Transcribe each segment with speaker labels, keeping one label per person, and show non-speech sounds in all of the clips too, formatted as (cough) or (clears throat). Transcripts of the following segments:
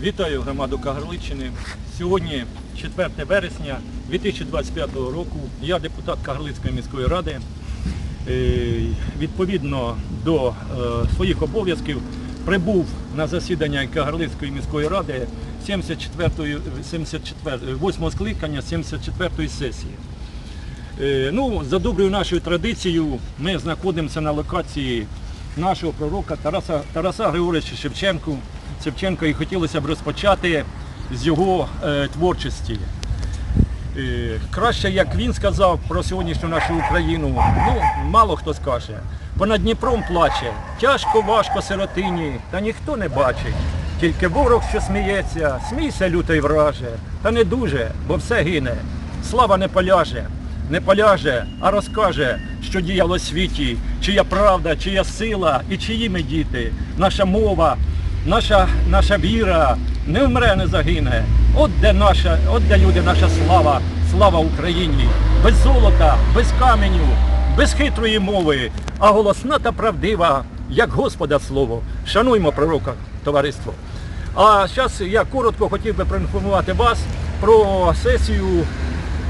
Speaker 1: Вітаю громаду Кагарличини. Сьогодні 4 вересня 2025 року. Я депутат Кагарлицької міської ради. Е, Відповідно до е, своїх обов'язків прибув на засідання Кагарлицької міської ради 74-ї, 74, 8 скликання 74-ї сесії. Е, Ну, за доброю нашою традицією ми знаходимося на локації нашого пророка Тараса, Тараса Григоровича Шевченку. Шевченка і хотілося б розпочати з його е, творчості. Е, краще, як він сказав про сьогоднішню нашу Україну, ну, мало хто скаже. Понад Дніпром плаче, тяжко, важко сиротині, та ніхто не бачить. Тільки ворог, що сміється, смійся лютий враже, та не дуже, бо все гине. Слава не поляже, не поляже, а розкаже, що діяло світі, чия правда, чия сила і чиї ми діти, наша мова, наша, наша віра не вмре, не загине. От де наша, от де люди, наша слава, слава Україні, без золота, без каменю, без хитрої мови, а голосна та правдива, як Господа слово. Шануймо пророка, товариство. А зараз я коротко хотів би проінформувати вас про сесію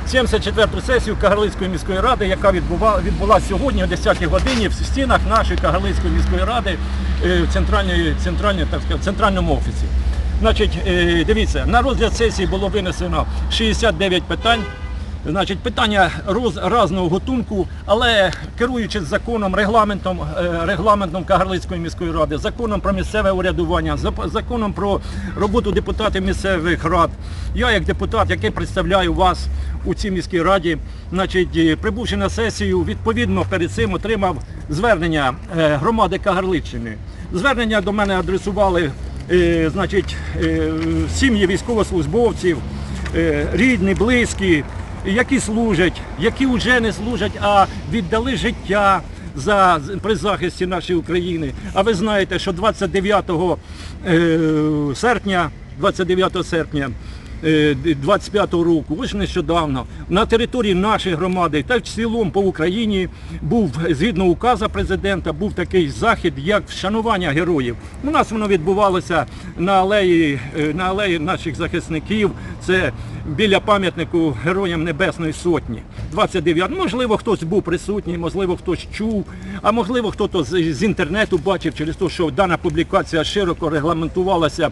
Speaker 1: 74-ту сесію Кагарлицької міської ради, яка відбула, відбулася сьогодні о 10-й годині в стінах нашої Кагарлицької міської ради е, в центральній, центральній, так сказати, центральному офісі. Значить, е, дивіться, на розгляд сесії було винесено 69 питань. Значить, питання роз, разного готунку, але керуючись законом, регламентом, е, регламентом Кагарлицької міської ради, законом про місцеве урядування, законом про роботу депутатів місцевих рад, я як депутат, який представляю вас у цій міській раді, значить, е, прибувши на сесію, відповідно перед цим отримав звернення е, громади Кагарличчини. Звернення до мене адресували значить, сім'ї військовослужбовців, рідні, близькі, які служать, які вже не служать, а віддали життя за, при захисті нашої України. А ви знаєте, що 29 е, серпня, 29 серпня е, 25 року, ось нещодавно, на території нашої громади та в цілому по Україні був, згідно указа президента, був такий захід, як вшанування героїв. У нас воно відбувалося на алеї, е, на алеї наших захисників. Це біля пам'ятнику Героям Небесної Сотні. 29. Можливо, хтось був присутній, можливо, хтось чув, а можливо, хтось з, інтернету бачив через те, що дана публікація широко регламентувалася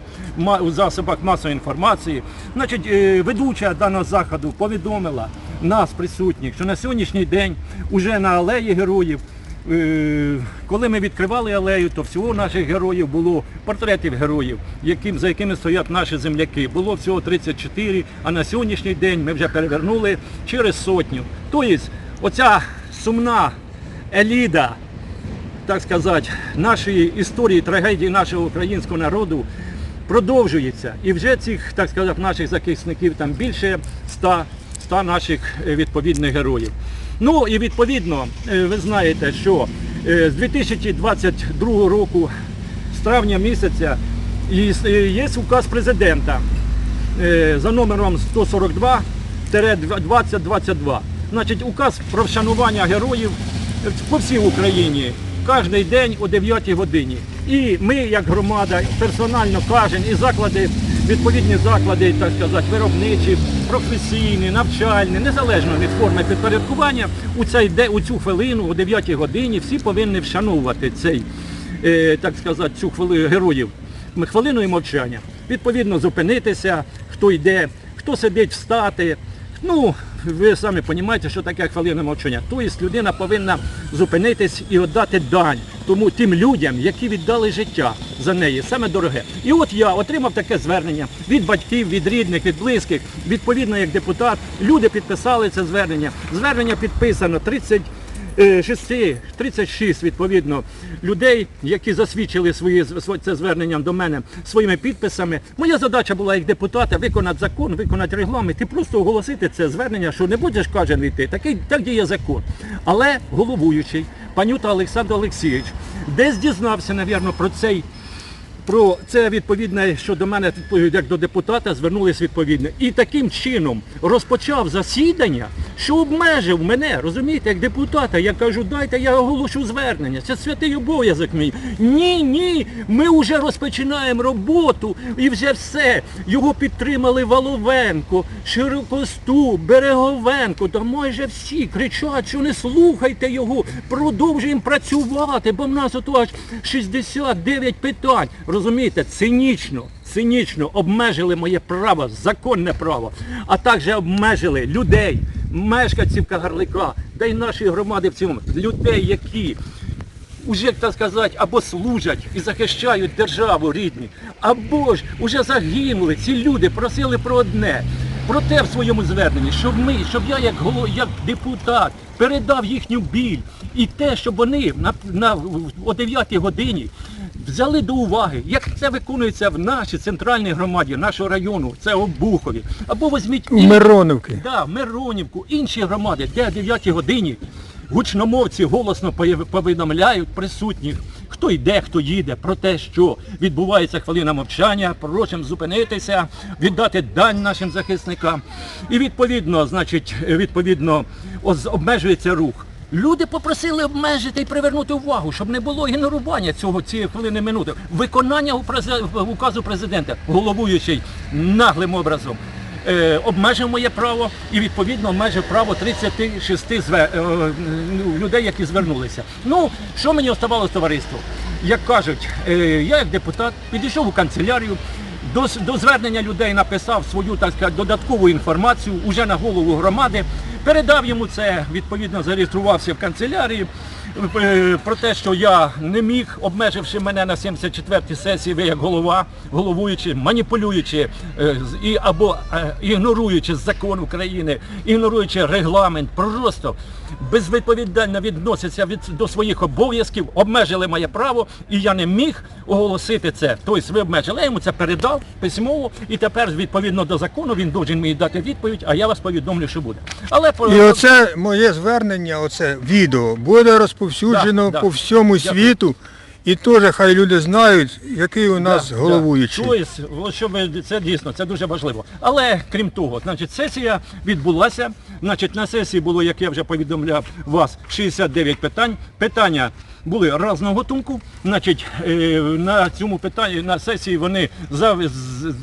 Speaker 1: у засобах масової інформації. Значить, е, ведуча даного заходу повідомила нас, присутніх, що на сьогоднішній день уже на алеї героїв Коли ми відкривали алею, то всього наших героїв було портретів героїв, яким, за якими стоять наші земляки. Було всього 34, а на сьогоднішній день ми вже перевернули через сотню. Тобто, оця сумна еліда, так сказати, нашої історії, трагедії нашого українського народу продовжується. І вже цих, так сказати, наших захисників там більше ста, ста наших е, відповідних героїв. Ну і відповідно, е, ви знаєте, що е, з 2022 року, з травня місяця, є указ президента е, за номером 142-2022. Значить, указ про вшанування героїв по всій Україні кожен день о 9 годині. І ми, як громада, персонально кожен і заклади, відповідні заклади, так сказати, виробничі, професійні, навчальні, незалежно від форми підпорядкування, у цей у цю хвилину, о 9 годині, всі повинні вшанувати цей, е, так сказати, цю хвилину героїв хвилиною мовчання. Відповідно, зупинитися, хто йде, хто сидить, встати. Ну, ви самі розумієте, що таке хвилина мовчання. Тобто людина повинна зупинитись і віддати дань тому тим людям, які віддали життя за неї, саме дороге. І от я отримав таке звернення від батьків, від рідних, від близьких. Відповідно, як депутат, люди підписали це звернення. Звернення підписано 30 е, 6, 36 відповідно людей, які засвідчили свої це звернення до мене своїми підписами. Моя задача була як депутата виконати закон, виконати регламент і просто оголосити це звернення, що не будеш кожен йти. Такий так діє закон. Але головуючий, панюта Олександр Олексійович, десь дізнався, навірно, про цей Про це відповідне, що до мене як до депутата звернулись відповідне. І таким чином розпочав засідання, що обмежив мене, розумієте, як депутата. Я кажу, дайте я оголошу звернення. Це святий обов'язок мій. Ні, ні, ми вже розпочинаємо роботу і вже все. Його підтримали Воловенко, Широкосту, Береговенко. Та майже всі кричать, що не слухайте його, продовжуємо працювати, бо в нас ото аж 69 питань. Розумієте, цинічно, цинічно обмежили моє право, законне право, а також обмежили людей, мешканців Кагарлика, да й нашої громади в цілому, людей, які уже, так сказати, або служать і захищають державу рідні, або ж уже загинули. Ці люди просили про одне. Про те в своєму зверненні, щоб ми, щоб я як як депутат передав їхню біль і те, щоб вони на, на о 9 годині взяли до уваги, як це виконується в нашій центральній громаді, нашого району, це Обухові. Або візьміть
Speaker 2: У
Speaker 1: інші-
Speaker 2: Мироновки.
Speaker 1: Да, Миронівку, інші громади, де о 9 годині гучномовці голосно повідомляють присутніх, хто йде, хто їде, про те, що відбувається хвилина мовчання, просимо зупинитися, віддати дань нашим захисникам. І відповідно, значить, відповідно, обмежується рух. Люди попросили обмежити і привернути увагу, щоб не було ігнорування цього цієї хвилини минути. Виконання указу президента, головуючий наглим образом е, обмежив моє право і відповідно обмежив право 36 зве- е, людей, які звернулися. Ну, що мені оставалося товариство? Як кажуть, е, я як депутат підійшов у канцелярію, до, до звернення людей написав свою так сказати, додаткову інформацію уже на голову громади, передав йому це, відповідно зареєструвався в канцелярії. е, Про те, що я не міг, обмеживши мене на 74-й сесії, ви як голова, головуючи, маніпулюючи е, і або е, ігноруючи закон України, ігноруючи регламент, просто безвідповідально відносяться від до своїх обов'язків, обмежили моє право, і я не міг оголосити це. Тобто ви обмежили. Я йому це передав письмово, і тепер відповідно до закону він должен мені дати відповідь, а я вас повідомлю, що буде. Але по-
Speaker 2: І оце моє звернення, оце відео буде розповсюджено
Speaker 1: Да, да.
Speaker 2: по всьому
Speaker 1: Дякую.
Speaker 2: світу. І теж хай люди знають, який у нас
Speaker 1: Да,
Speaker 2: головуючий.
Speaker 1: Да. Тобто, от що ми- це дійсно, це дуже важливо. Але крім того, значить, сесія відбулася. Значить, на сесії було, як я вже повідомляв вас, 69 питань. Питання були різного тумку. Значить, е, на цьому питанні на сесії вони за,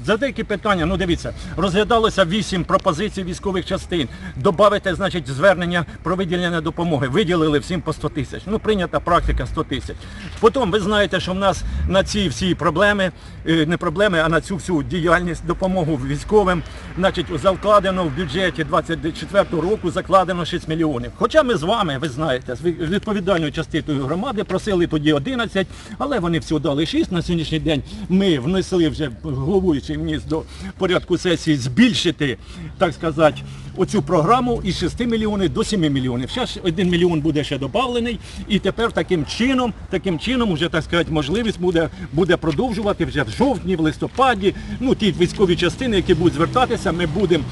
Speaker 1: за деякі питання, ну дивіться, розглядалося 8 пропозицій військових частин. Добавити, значить, звернення про виділення допомоги. Виділили всім по 100 тисяч. Ну, прийнята практика 100 тисяч. Потім ви знаєте, що в нас на ці всі проблеми, е, не проблеми, а на цю всю діяльність, допомогу військовим, значить, закладено в бюджеті 24 року закладено 6 мільйонів. Хоча ми з вами, ви знаєте, з відповідальною частиною громади просили тоді 11, але вони всього дали 6. На сьогоднішній день ми внесли вже головуючий вніс до порядку сесії збільшити, так сказати, оцю програму із 6 мільйонів до 7 мільйонів. Ж 1 мільйон буде ще додавлений, і тепер таким чином, таким чином, вже так сказати, можливість буде, буде продовжувати вже в жовтні, в листопаді. Ну ті військові частини, які будуть звертатися, ми будемо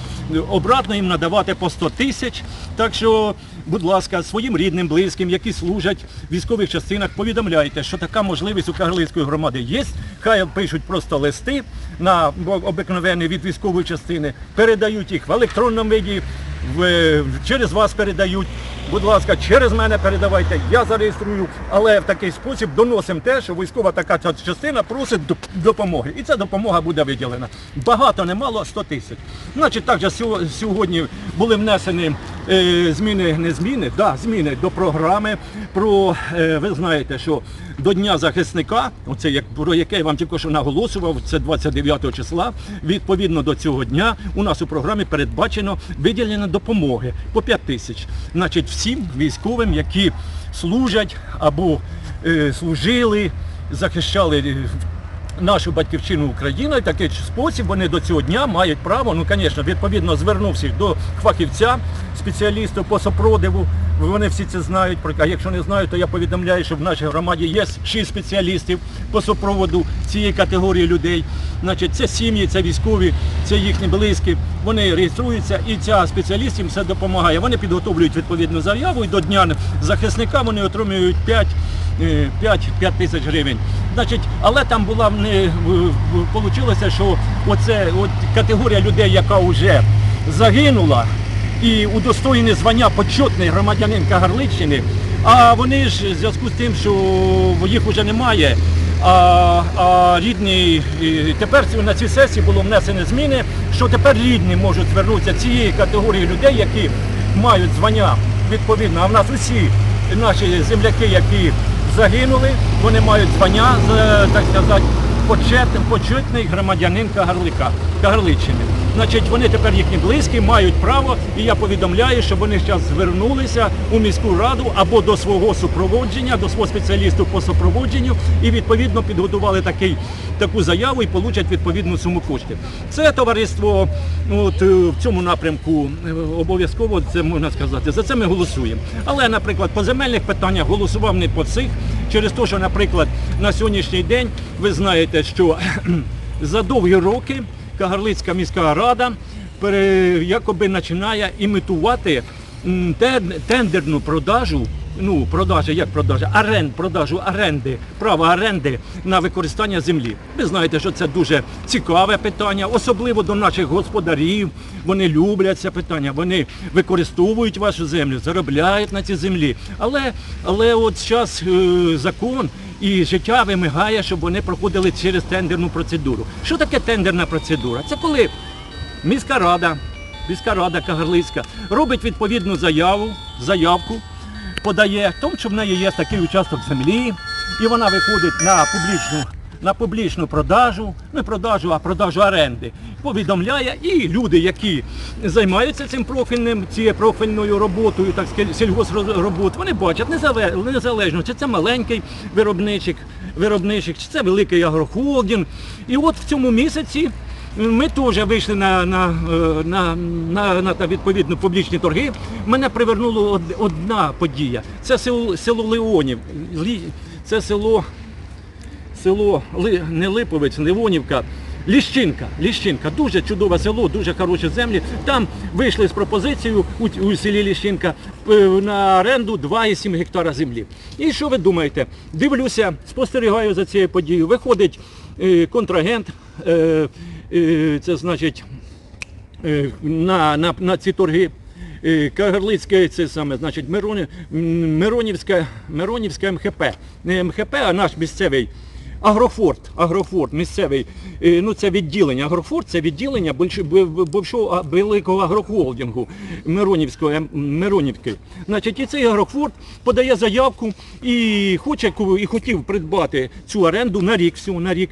Speaker 1: обратно їм надавати по 100 тисяч. Так що, будь ласка, своїм рідним, близьким, які служать в військових частинах, повідомляйте, що така можливість у Кагарлицької громади є. Хай пишуть просто листи на обикновені від військової частини, передають їх в електронному виді, в, через вас передають. Будь ласка, через мене передавайте, я зареєструю, але в такий спосіб доносимо те, що військова така частина просить допомоги. І ця допомога буде виділена. Багато, немало, 100 тисяч. Значить, також сьо- сьогодні були внесені е, зміни, не зміни, да, зміни до програми про, е, ви знаєте, що до Дня захисника, оце як про яке я вам тільки що наголошував, це 29 числа. Відповідно до цього дня у нас у програмі передбачено виділення допомоги по 5 тисяч. Значить, всім військовим, які служать або е, служили, захищали. Нашу батьківщину Україна, і такий спосіб вони до цього дня мають право, ну звісно, відповідно звернувся до фахівця, спеціаліста по сопротиву, вони всі це знають. А якщо не знають, то я повідомляю, що в нашій громаді є шість спеціалістів по супроводу цієї категорії людей. Значить, це сім'ї, це військові, це їхні близькі. Вони реєструються, і ця спеціаліст їм все допомагає. Вони підготовлюють відповідну заяву, і до дня захисника вони отримують 5 е, 5, 5 тисяч гривень. Значить, але там була не вийшло, що оце от категорія людей, яка вже загинула і удостоєні звання почетний громадянин Кагарличчини, а вони ж в зв'язку з тим, що їх вже немає. А, а рідні тепер на цій сесії було внесені зміни, що тепер рідні можуть звернутися цієї категорії людей, які мають звання відповідно. А в нас усі наші земляки, які загинули, вони мають звання, так сказати, почетний громадянин Кагарлика, Кагарличчини. Значить, вони тепер їхні близькі мають право, і я повідомляю, що вони зараз звернулися у міську раду або до свого супроводження, до свого спеціалісту по супроводженню, і відповідно підготували такий, таку заяву і получать відповідну суму коштів. Це товариство от, е, в цьому напрямку е, обов'язково це можна сказати. За це ми голосуємо. Але, наприклад, по земельних питаннях голосував не по всіх, через те, що, наприклад, на сьогоднішній день ви знаєте, що (clears throat) за довгі роки Кагарлицька міська рада якоби починає імітувати тендерну продажу. Ну, продажа, як продажа, аренд, продажу оренди, право оренди на використання землі. Ви знаєте, що це дуже цікаве питання, особливо до наших господарів. Вони люблять це питання, вони використовують вашу землю, заробляють на цій землі. Але, але от зараз е, закон і життя вимагає, щоб вони проходили через тендерну процедуру. Що таке тендерна процедура? Це коли міська рада, міська рада Кагарлицька робить відповідну заяву, заявку, подає тому, що в неї є такий участок землі, і вона виходить на публічну. На публічну продажу, не продажу, а продажу оренди. Повідомляє і люди, які займаються цим профільним, цією профільною роботою, так сільгосробот, вони бачать незале- незалежно, чи це маленький виробничик, виробничик, чи це великий агрохолдинг. І от в цьому місяці ми теж вийшли на, на, е, на, на, на, та відповідно публічні торги. Мене привернула одна подія. Це село, село Леонів. Це село, село не Липовець, Леонівка. Ліщинка, Ліщинка, дуже чудове село, дуже хороші землі. Там вийшли з пропозицією у, у селі Ліщинка е, на оренду 2,7 гектара землі. І що ви думаєте? Дивлюся, спостерігаю за цією подією. Виходить е, контрагент, е, е, це значить е, на, на, на ці торги. е, Кагарлицьке, це саме, значить, Миронівська, Миронівська МХП. Не МХП, а наш місцевий Агрофорт, Агрофорт, місцевий, е, ну це відділення. Агрофорт це відділення більш- б- б- бувшого великого агрохолдингу Миронівського, ем, Миронівки. Значить, і цей Агрофорт подає заявку і хоче і хотів придбати цю оренду на рік, всього на рік.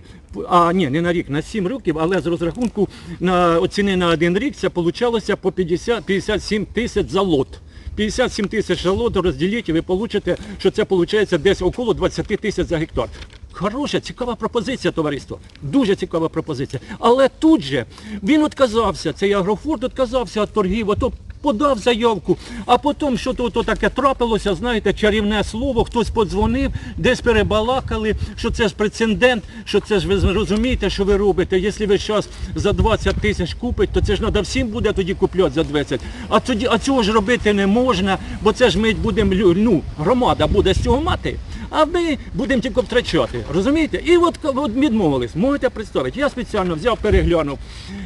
Speaker 1: А ні, не на рік, на 7 років, але з розрахунку на оціни на один рік це получалося по 50, 57 тисяч за лот. 57 тисяч за лот розділіть і ви получите, що це виходить десь около 20 тисяч за гектар. Хороша, цікава пропозиція, товариство. Дуже цікава пропозиція. Але тут же він відказався, цей агрофорт відказався від торгів, ото подав заявку, а потім що то таке трапилося, знаєте, чарівне слово, хтось подзвонив, десь перебалакали, що це ж прецедент, що це ж ви розумієте, що ви робите. Якщо ви зараз за 20 тисяч купить, то це ж треба всім буде тоді купляти за 20. А тоді, а цього ж робити не можна, бо це ж ми будемо, ну, громада буде з цього мати. А ми будемо тільки втрачати. Розумієте? І от, от відмовились. Можете представити. Я спеціально взяв, переглянув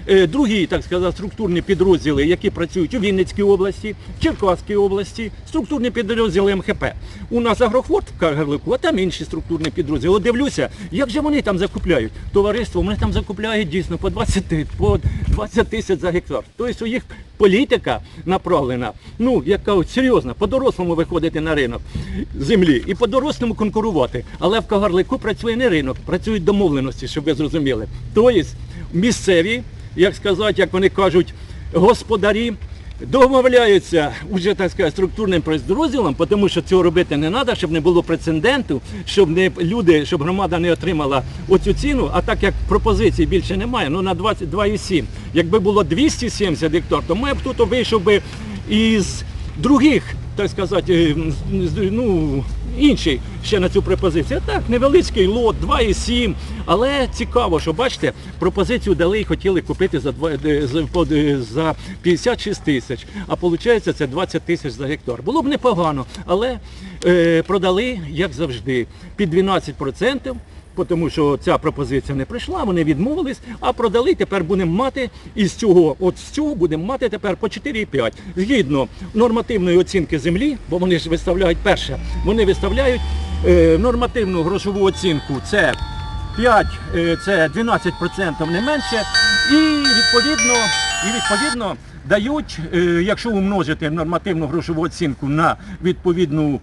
Speaker 1: е, другі, так сказати, структурні підрозділи, які працюють у Вінницькій області, Черкаській області, структурні підрозділи МХП. У нас агрофорт в Кагарлику, а там інші структурні підрозділи. От дивлюся, як же вони там закупляють? Товариство, вони там закупляють дійсно по 20, по 20 тисяч за гектар. Тобто у їх політика направлена, ну, як кажуть, серйозно, по-дорослому виходити на ринок землі і по-дорослому конкурувати. Але в Кагарлику працює не ринок, працюють домовленості, щоб ви зрозуміли. Тобто місцеві, як сказати, як вони кажуть, господарі домовляються уже так сказати структурним розділом, тому що цього робити не треба, щоб не було прецеденту, щоб не люди, щоб громада не отримала оцю ціну. А так як пропозицій більше немає, ну на 22,7. Якби було 270 гектар, то ми б тут вийшов би із других так сказати, е, м, з- ну, інший ще на цю пропозицію. Так, невеличкий лот, 2,7. Але цікаво, що бачите, пропозицію дали і хотіли купити за, два- е, за, под- е, 56 тисяч, а виходить це 20 тисяч за гектар. Було б непогано, але е, продали, як завжди, під 12%. Тому що ця пропозиція не прийшла, вони відмовились, а продали. Тепер будемо мати із цього, от з цього будемо мати тепер по 4,5. Згідно нормативної оцінки землі, бо вони ж виставляють перше, вони виставляють е, нормативну грошову оцінку. Це 5, е, це 12% не менше. І відповідно, і відповідно дають, е, якщо умножити нормативну грошову оцінку на відповідну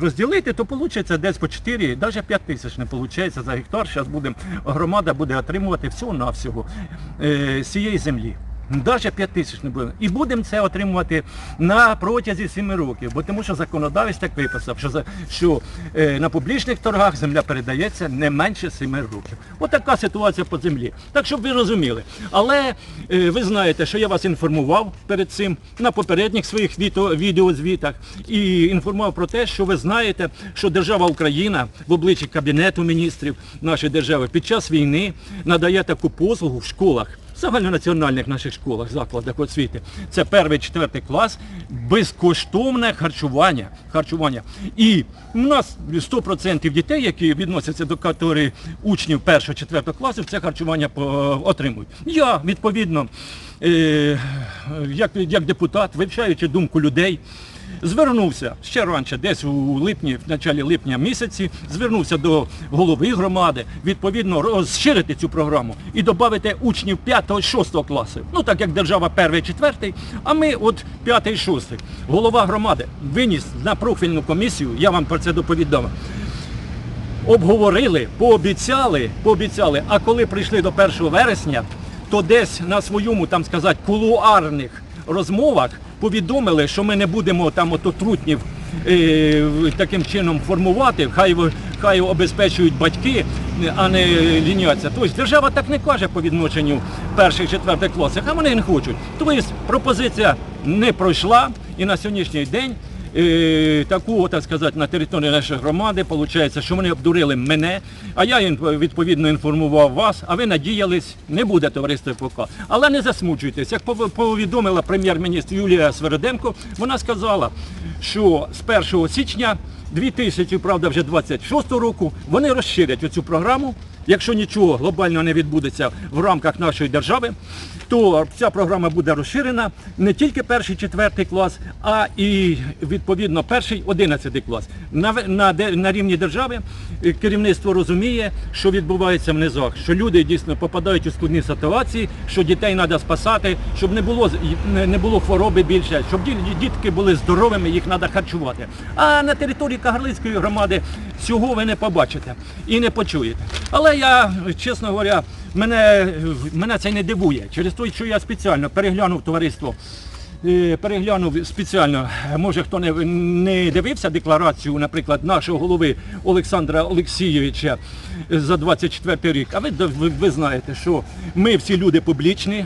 Speaker 1: розділити, то вийде десь по 4, навіть 5 тисяч не виходить за гектар. Зараз буде, громада буде отримувати всього-навсього е, з цієї землі. Навіть 5 тисяч не буде. І будемо це отримувати на протязі 7 років, бо тому що законодавець так виписав, що, за- що е, на публічних торгах земля передається не менше 7 років. Отака ситуація по землі. Так, щоб ви розуміли. Але е, ви знаєте, що я вас інформував перед цим на попередніх своїх відео, відеозвітах і інформував про те, що ви знаєте, що держава Україна в обличчі Кабінету міністрів нашої держави під час війни надає таку послугу в школах загальнонаціональних наших школах, закладах освіти. Це перший, четвертий клас, безкоштовне харчування. харчування. І у нас 100% дітей, які відносяться до категорії учнів першого, четвертого класу, це харчування отримують. Я, відповідно, е, як депутат, вивчаючи думку людей, Звернувся ще раніше, десь у липні, в началі липня місяці, звернувся до голови громади, відповідно розширити цю програму і додати учнів 5-6 класу. Ну так як держава 1-4, а ми от 5-6. Голова громади виніс на профільну комісію, я вам про це доповідав. Обговорили, пообіцяли, пообіцяли, а коли прийшли до 1 вересня, то десь на своєму, там сказати, кулуарних розмовах повідомили, що ми не будемо там ото трутнів е, таким чином формувати, хай, хай обезпечують батьки, а не ліняться. Тобто держава так не каже по відношенню перших, четвертих класів, а вони не хочуть. Тобто пропозиція не пройшла і на сьогоднішній день таку, так сказати, на території нашої громади, виходить, що вони обдурили мене, а я відповідно інформував вас, а ви надіялись, не буде товариство ПК. Але не засмучуйтесь. Як повідомила прем'єр-міністр Юлія Свериденко, вона сказала, що з 1 січня 2000, правда, вже 26 року, вони розширять оцю програму. Якщо нічого глобального не відбудеться в рамках нашої держави, то ця програма буде розширена не тільки перший, четвертий клас, а і відповідно перший, одинадцятий клас. На, на, на рівні держави е, керівництво розуміє, що відбувається в низах, що люди дійсно попадають у складні ситуації, що дітей треба спасати, щоб не було не- було хвороби більше, щоб дітки були здоровими, їх треба харчувати. А на території Кагарлицької громади цього ви не побачите і не почуєте. Але я, чесно говоря, мене, мене це не дивує. Через те, що я спеціально переглянув товариство. е, Переглянув спеціально, може хто не, не дивився декларацію, наприклад, нашого голови Олександра Олексійовича за 24 рік. А ви, ви, ви знаєте, що ми всі люди публічні,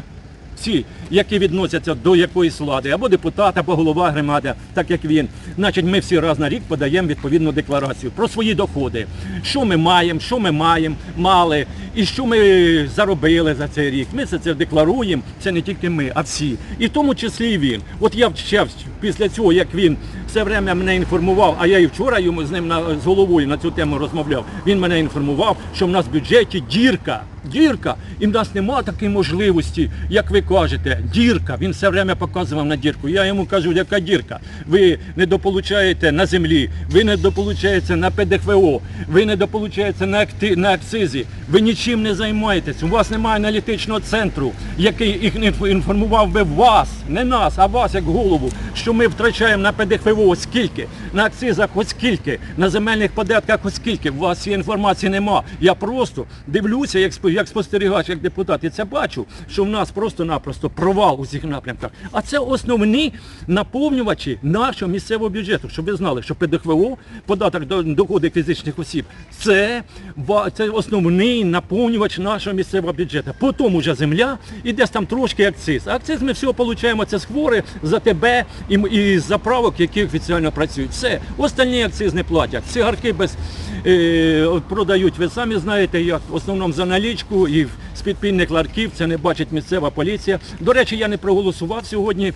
Speaker 1: всі, які відносяться до якоїсь влади, або депутат, або голова громади, так як він, значить ми всі раз на рік подаємо відповідну декларацію про свої доходи. Що ми маємо, що ми маємо, мали, і що ми заробили за цей рік. Ми це, це декларуємо, це не тільки ми, а всі. І в тому числі і він. От я ще після цього, як він все время мене інформував, а я і вчора йому з ним на, з головою на цю тему розмовляв, він мене інформував, що в нас в бюджеті дірка. Дірка, і в нас немає такої можливості, як ви кажете, дірка. Він все время показував на дірку. Я йому кажу, яка дірка? Ви не дополучаєте на землі, ви не дополучаєте на ПДХВО, ви не дополучаєте на, акти, на акцизі, ви нічим не займаєтесь. У вас немає аналітичного центру, який інформував би вас, не нас, а вас як голову, що ми втрачаємо на ПДХВО скільки? на акцизах хоч скільки, на земельних податках хоч скільки. У вас цієї інформації нема. Я просто дивлюся, як, як спостерігач, як депутат, і це бачу, що в нас просто-напросто провал у цих напрямках. А це основні наповнювачі нашого місцевого бюджету, щоб ви знали, що ПДХВО, податок до доходів фізичних осіб, це, це основний наповнювач нашого місцевого бюджету. Потім уже земля і десь там трошки акциз. Акциз ми всього отримуємо це з хвори, за тебе і, і з заправок, які офіційно працюють. Все. Остальні акциз не платять. Цигарки без е, продають. Ви самі знаєте, як в основному за налічку і з підпільних ларків це не бачить місцева поліція. До речі, я не проголосував сьогодні.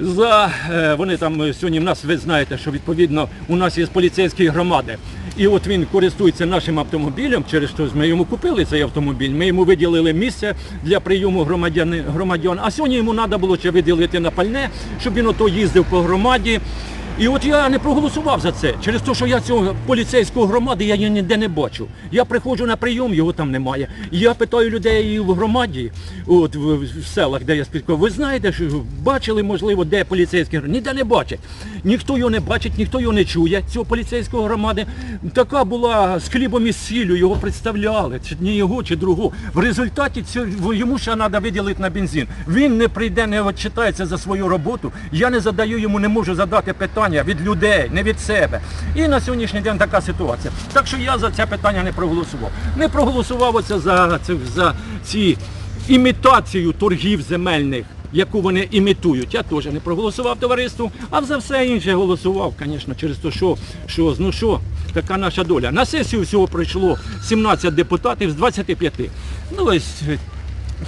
Speaker 1: За е, вони там е, сьогодні в нас ви знаєте, що відповідно у нас є поліцейські громади. І от він користується нашим автомобілем, через що ми йому купили цей автомобіль. Ми йому виділили місце для прийому громадян. громадян. А сьогодні йому треба було ще виділити на пальне, щоб він ото їздив по громаді. І от я не проголосував за це. Через те, що я цього поліцейського громади я її ніде не бачу. Я приходжу на прийом, його там немає. Я питаю людей в громаді, от в, в селах, де я спілкував, ви знаєте, що бачили, можливо, де поліцейський громади? Ніде не бачать. Ніхто його не бачить, ніхто його не чує, цього поліцейського громади. Така була з хлібом і сіллю, його представляли, чи ні його, чи другого. В результаті цього, йому ще треба виділити на бензин. Він не прийде, не відчитається за свою роботу. Я не задаю йому, не можу задати питання від людей, не від себе. І на сьогоднішній день така ситуація. Так що я за це питання не проголосував. Не проголосував оце за, за ці імітацію торгів земельних. Яку вони імітують, я теж не проголосував товариству, а за все інше голосував, звісно, через те, що, що, ну що, така наша доля. На сесію всього пройшло 17 депутатів з 25. Ну, ось е,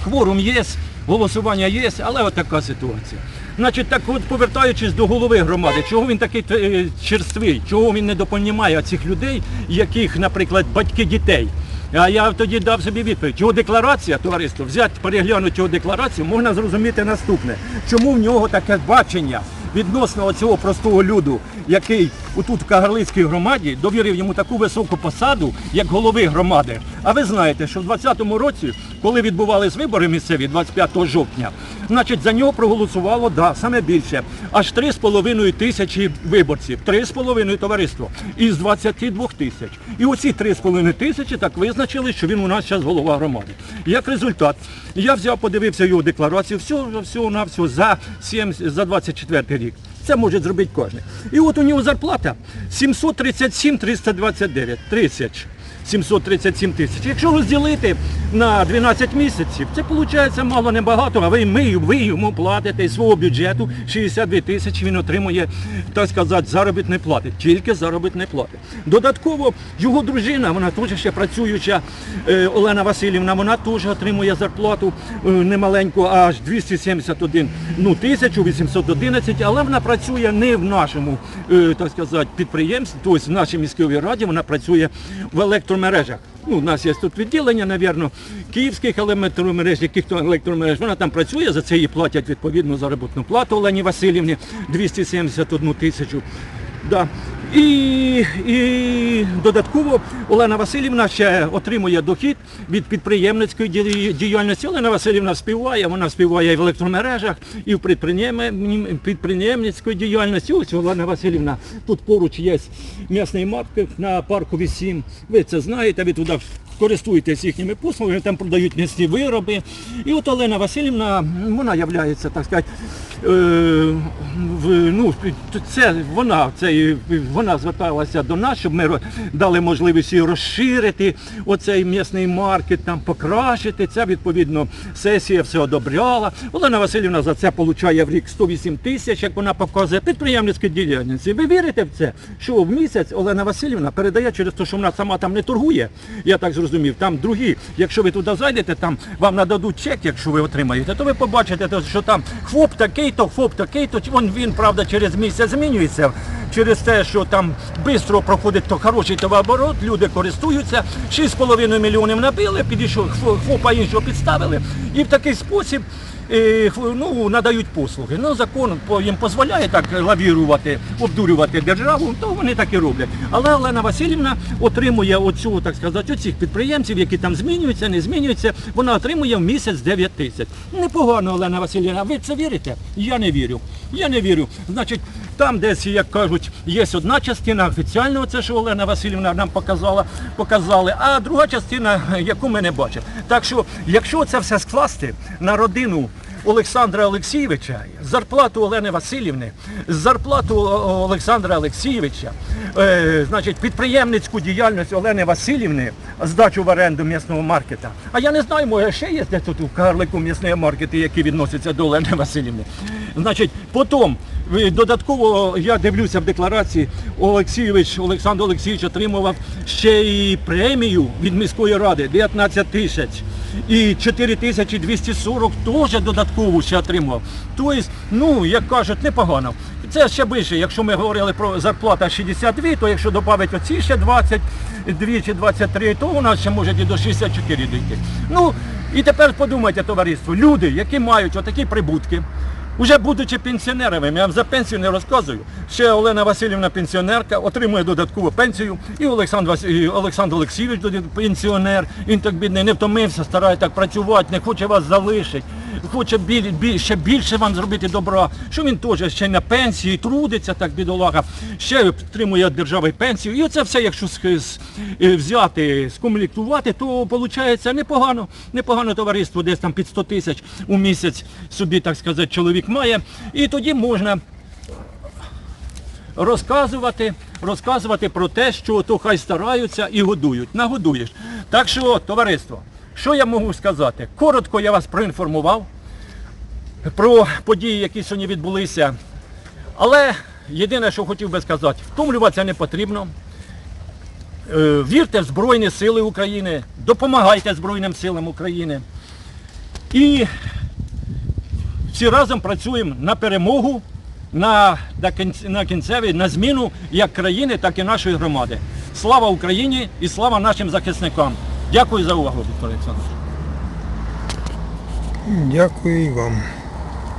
Speaker 1: Кворум є, голосування є, але от така ситуація. Значить, так от повертаючись до голови громади, чого він такий е, черствий, чого він не допонімає цих людей, яких, наприклад, батьки дітей. А я тоді дав собі відповідь. Його декларація, товариство, взяти, переглянути його декларацію, можна зрозуміти наступне. Чому в нього таке бачення відносно цього простого люду, який отут в Кагарлицькій громаді довірив йому таку високу посаду, як голови громади. А ви знаєте, що в 2020 році, коли відбувались вибори місцеві 25 жовтня, значить за нього проголосувало да, саме більше, аж 3,5 тисячі виборців, 3,5 товариство із 22 тисяч. І оці 3,5 тисячі так визначили, що він у нас зараз голова громади. Як результат, я взяв, подивився його декларацію, всього, всього за 7, за 24 рік. Це може зробити кожен. І от у нього зарплата 737 329 тисяч. 737 тисяч. Якщо розділити на 12 місяців, це виходить мало небагато, а ви, ми, ви йому платите із свого бюджету 62 тисячі, він отримує, так сказати, заробітної плати. Тільки заробітної плати. Додатково його дружина, вона теж ще працююча, е, Олена Васильівна, вона теж отримує зарплату е, немаленьку, аж 271 ну, тисячу 811, але вона працює не в нашому, е, так сказати, підприємстві, тобто в нашій міській раді, вона працює в електромережах. Ну, у нас є тут відділення, напевно, київських електромереж, яких то електромереж. Вона там працює, за це їй платять відповідну заробітну плату Олені Васильівні 271 тисячу. Да. І, і додатково Олена Васильівна ще отримує дохід від підприємницької діяльності. Олена Васильівна співає, вона співає і в електромережах, і в підприємницької діяльності. Ось Олена Васильівна, тут поруч є м'ясний маркет на паркові 7. Ви це знаєте, ви туди користуєтесь їхніми послугами, там продають м'ясні вироби. І от Олена Васильівна, вона являється, так сказати, ну, це вона, це, вона зверталася до нас, щоб ми дали можливість їй розширити оцей м'ясний маркет, там покращити. Це відповідно сесія все одобряла. Олена Васильівна за це отримує в рік 108 тисяч, як вона показує підприємницькій діяльності. Ви вірите в це? Що в місяць Олена Васильівна передає через те, що вона сама там не торгує. Я так зрозумів. Там другі, якщо ви туди зайдете, там вам нададуть чек, якщо ви отримаєте, то ви побачите, що там ФОП такий-то, ФОП такий-то. Він, він, правда, через місяць змінюється. Через те, що там швидко проходить то хороший товарооборот, люди користуються, 6,5 мільйонів набили, підійшов ФОПа іншого підставили. І в такий спосіб ну, надають послуги. Ну, закон їм дозволяє так лавірувати, обдурювати державу, то вони так і роблять. Але Олена Васильівна отримує оцю, так сказати, оцих підприємців, які там змінюються, не змінюються, вона отримує в місяць 9 тисяч. Непогано, Олена Васильівна. Ви це вірите? Я не вірю. Я не вірю. Значить, там десь, як кажуть, є одна частина офіціального, це що Олена Васильівна нам показала, показали, а друга частина, яку ми не бачимо. Так що, якщо це все скласти на родину Олександра Олексійовича, зарплату Олени Васильівни, зарплату Олександра Олексійовича, е, значить, підприємницьку діяльність Олени Васильівни, здачу в оренду м'ясного маркета. А я не знаю, може ще є де тут у Карлику м'ясні маркети, які відносяться до Олени Васильівни. Значить, потім е, додатково я дивлюся в декларації, Олексійович, Олександр Олексійович отримував ще і премію від міської ради 19 тисяч. І 4240 теж додатково ще отримав. Тобто, ну, як кажуть, непогано. Це ще більше, якщо ми говорили про зарплата 62, то якщо додати оці ще 22 чи 23, то у нас ще може і до 64 дійти. Ну, і тепер подумайте, товариство, люди, які мають отакі прибутки, Уже будучи пенсіонерами, я вам за пенсію не розказую. Ще Олена Васильівна пенсіонерка, отримує додаткову пенсію. І Олександр, і Олександр Олексійович пенсіонер. Він так бідний, не втомився, старає так працювати, не хоче вас залишити. Хоче ще більше вам зробити добра. Що він теж ще на пенсії трудиться, так бідолага, ще отримує від держави пенсію. І оце все, якщо е, взяти, скомплектувати, то виходить непогано. Непогано товариство, десь там під 100 тисяч у місяць собі, так сказати, чоловік має. І тоді можна розказувати, розказувати про те, що то хай стараються і годують. Нагодуєш. Так що, товариство, що я можу сказати? Коротко я вас проінформував про події, які сьогодні відбулися. Але єдине, що хотів би сказати, втомлюватися не потрібно. Е, Вірте в Збройні Сили України, допомагайте Збройним силам України. І всі разом працюємо на перемогу, на, на, кінцеві, на зміну як країни, так і нашої громади. Слава Україні і слава нашим захисникам. Дякую за увагу, Віктор Олександрович.
Speaker 2: Дякую і вам.